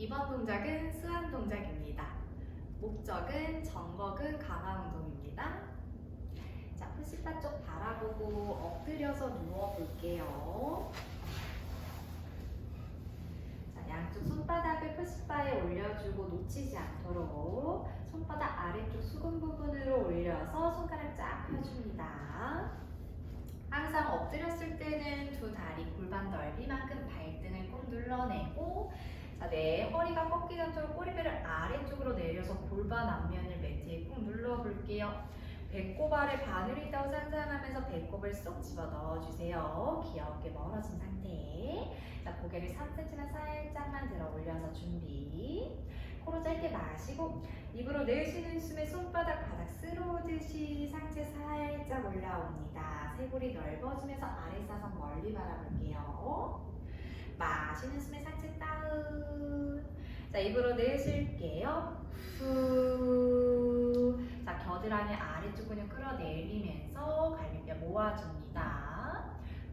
이번 동작은 수완 동작입니다. 목적은 정먹은 강화 운동입니다. 자, 푸시바 쪽 바라보고 엎드려서 누워 볼게요. 자, 양쪽 손바닥을 푸시바에 올려주고 놓치지 않도록 손바닥 아래쪽 수근 부분으로 올려서 손가락 쫙 펴줍니다. 항상 엎드렸을 때는 두 다리 골반 넓이만큼 발등을 꼭 눌러내고 자, 내 허리가 꺾이지 않도록 꼬리배를 아래쪽으로 내려서 골반 앞면을 매트에 꾹 눌러볼게요. 배꼽 아래 바늘이 있다고 상상하면서 배꼽을 쏙 집어 넣어주세요. 귀엽게 멀어진 상태. 자, 고개를 3cm만 살짝만 들어 올려서 준비. 코로 짧게 마시고 입으로 내쉬는 숨에 손바닥 바닥 쓸어오듯이 상체 살짝 올라옵니다. 쇄골이 넓어지면서 아래 사선 멀리 바라볼게요. 마시는 숨에 상체 다운. 자, 입으로 내쉴게요. 후. 자, 겨드랑이 아래쪽 근육 끌어내리면서 갈비뼈 모아줍니다.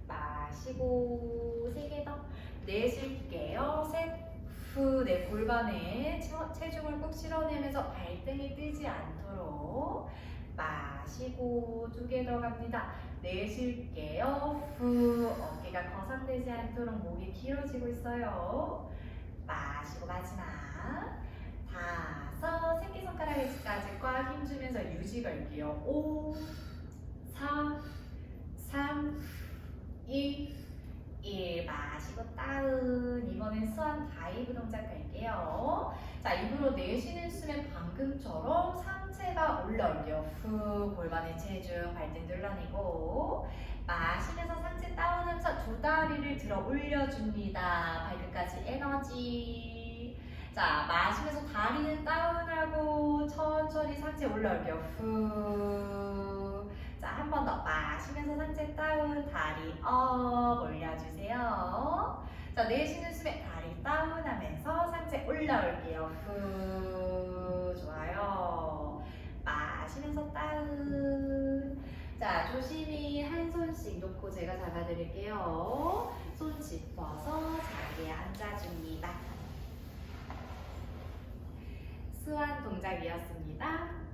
마시고 세 개 더. 내쉴게요. 셋. 후. 내 골반에 체- 체중을 꾹 실어내면서 발등이 뜨지 않도록 마시고 두 개 더 갑니다. 내쉴게요. 후. 어깨가 거상되지 않도록 목이 길어지고 있어요. 마시고 마지막. 다섯. 새끼손가락까지 꽉 힘주면서 유지 걸게요. 5, 4, 3, 2, 1. 마시고 다운. 이번엔 수완 다이브 동작 갈게요. 자, 입으로 내쉬는 숨에 방금처럼 상체가 올라올게요. 후, 골반의 체중, 발등 눌러내고. 마시면서 상체 다운하면서 두 다리를 들어 올려줍니다. 발끝까지 에너지. 자, 마시면서 다리는 다운하고 천천히 상체 올라올게요. 후. 자, 한 번 더 마시면서 상체 다운, 다리 업 올려주세요. 자, 내쉬는 숨에 다리 다운하면서 상체 올라올게요. 후. 좋아요. 마시면서 다운. 자, 조심히 한 손씩 놓고 제가 잡아드릴게요. 손 짚어서 자리에 앉아줍니다. 수완 동작이었습니다.